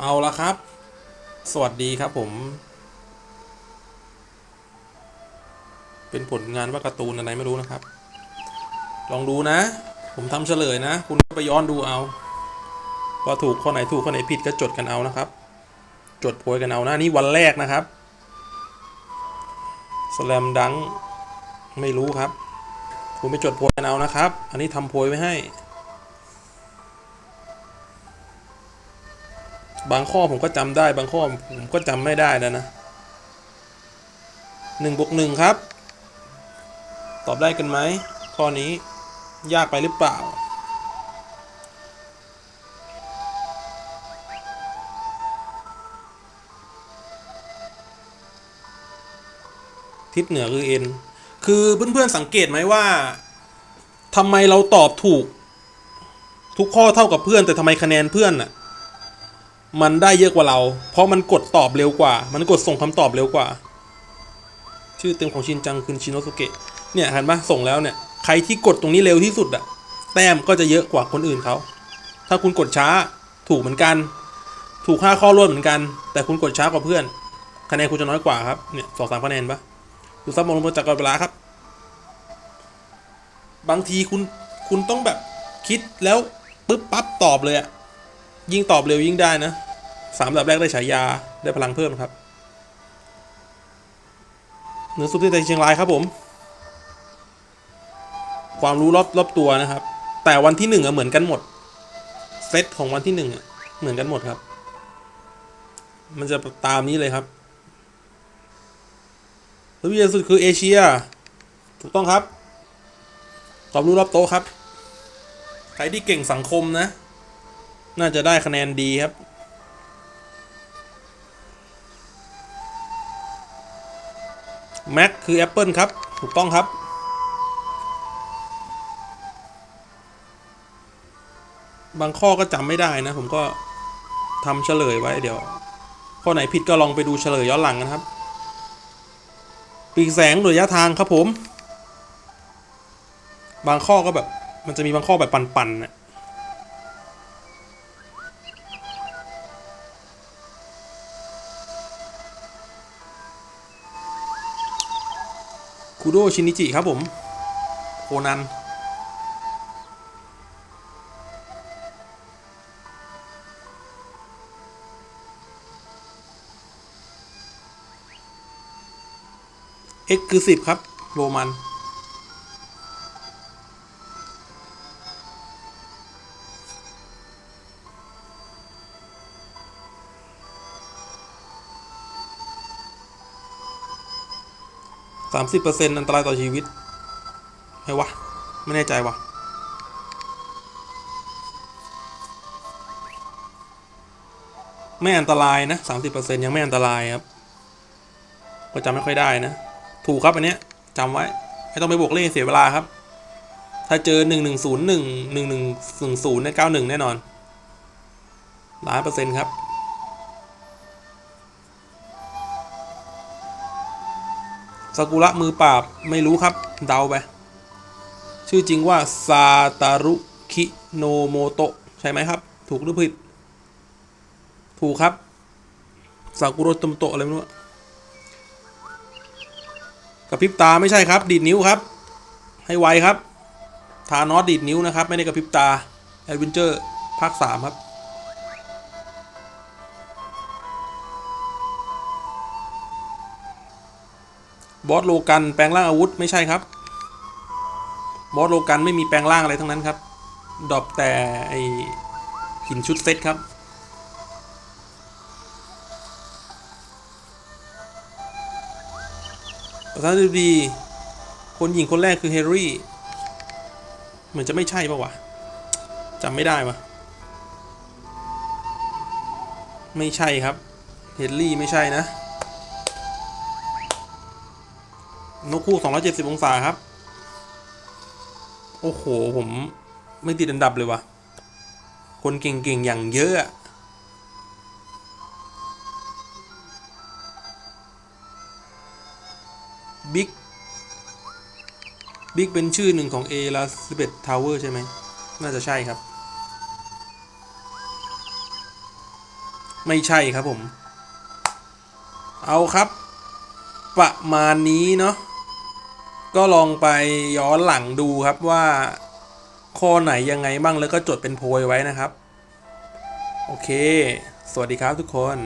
เอาละครับ สวัสดีครับผม เป็นผลงานว่าการ์ตูนอะไรไม่รู้นะครับ ลองดูนะ ผมทำเฉลยนะ คุณก็ไปย้อนดูเอาว่าถูกข้อไหนถูกข้อไหนผิดก็จดกันเอานะครับ จดโพยกันเอานะนี่วันแรกนะครับสแลมดังไม่รู้ครับ คุณไปจดโพยกันเอานะครับ อันนี้ทำโพยไว้ให้ บางข้อผมก็จำได้ บางข้อผมก็จำไม่ได้แล้วนะหนึ่งบวกหนึ่งครับ ตอบได้กันไหมข้อนี้ยากไปหรือเปล่า ทิศเหนือคือ n คือเพื่อนๆสังเกตไหมว่าทำไมเราตอบถูก ทุกข้อเท่ากับเพื่อนแต่ทำไมคะแนนเพื่อนน่ะ มันได้เยอะกว่าเรา เพราะมันกดตอบเร็วกว่า มันกดส่งคำตอบเร็วกว่า ชื่อเต็มของชินจังคือชินโนสุเกะ เนี่ยเห็นปะส่งแล้วเนี่ย ใครที่กดตรงนี้เร็วที่สุดอะแต้มก็จะเยอะกว่าคนอื่นเขา ถ้าคุณกดช้าถูกเหมือนกัน ถูกห้าข้อรวดเหมือนกัน แต่คุณกดช้ากว่าเพื่อน คะแนนคุณจะน้อยกว่าครับ เนี่ยสองสามคะแนนปะดูซับมองลงมาจากกเวลาครับ บางทีคุณคุณต้องแบบคิดแล้วปึ๊บปั๊บตอบเลยอะยิ่งตอบเร็วยิ่งได้นะ สามระดับแรกได้ฉายาได้พลังเพิ่มครับเหนือสุดที่ใจเชียงรายครับผม ความรู้รอบรอบตัวนะครับ แต่วันที่หนึ่งอะเหมือนกันหมด เซตของวันที่หนึ่งอะเหมือนกันหมดครับ มันจะตามนี้เลยครับทวีปสุดคือเอเชีย ถูกต้องครับ ความรู้รอบโต๊ะครับ ใครที่เก่งสังคมนะ น่าจะได้คะแนนดีครับ แม็กคือ Apple ครับ ถูกต้องครับ บางข้อก็จำไม่ได้นะ ผมก็ทำเฉลยไว้เดี๋ยว ข้อไหนผิดก็ลองไปดูเฉลยย้อนหลังนะครับ ปีกแสงโดยระยะทางครับผม บางข้อก็แบบ มันจะมีบางข้อแบบปันๆน่ะ คูโดชินิจิครับผมโคนัน X คือสิบครับ โรมัน สามสิบเปอร์เซ็นต์อันตรายต่อชีวิตไม่วะ ไม่แน่ใจวะไม่อันตรายนะสามสิบเปอร์เซ็นยังไม่อันตรายครับ ก็จำไม่ค่อยได้นะ ถูกครับอันเนี้ยจำไว้ ไม่ต้องไปบวกเลขเสียเวลาครับ ถ้าเจอหนึ่งหนึ่งศูนย์หนึ่งหนึ่งหนึ่งศูนย์ในเก้าหนึ่งแน่นอนล้านเปอร์เซ็นต์ครับ ซากุระมือปราบไม่รู้ครับ เดาไป ชื่อจริงว่าซาตารุคิโนโมโตะใช่ไหมครับ ถูกหรือผิด ถูกครับซากุระตมโตะอะไรไม่รู้กระพริบตาไม่ใช่ครับ ดีดนิ้วครับ ให้ไวครับ ทานอสดีดนิ้วนะครับ ไม่ได้กระพริบตาแอดเวนเจอร์ภาคสามครับ บอสโลกันแปลงร่างอาวุธไม่ใช่ครับ บอสโลกันไม่มีแปลงร่างอะไรทั้งนั้นครับ ดรอปแต่ไอหินชุดเซตครับประธานาธิบดีคนหญิงคนแรกคือเฮนรี่ เหมือนจะไม่ใช่ปะวะจำไม่ได้ปะไม่ใช่ครับ เฮนรี่ไม่ใช่นะ นกคู่270 องศาครับ โอ้โห ผมไม่ติดอันดับเลยวะคนเก่งๆ อย่างเยอะบิ๊กบิ๊กเป็นชื่อหนึ่งของ A ลาสเบตทาวเวอร์ใช่ไหม น่าจะใช่ครับ ไม่ใช่ครับผม เอาครับ ประมาณนี้เนาะ ก็ลองไปย้อนหลังดูครับว่าข้อไหนยังไงบ้างแล้วก็จดเป็นโพยไว้นะครับ โอเค สวัสดีครับทุกคน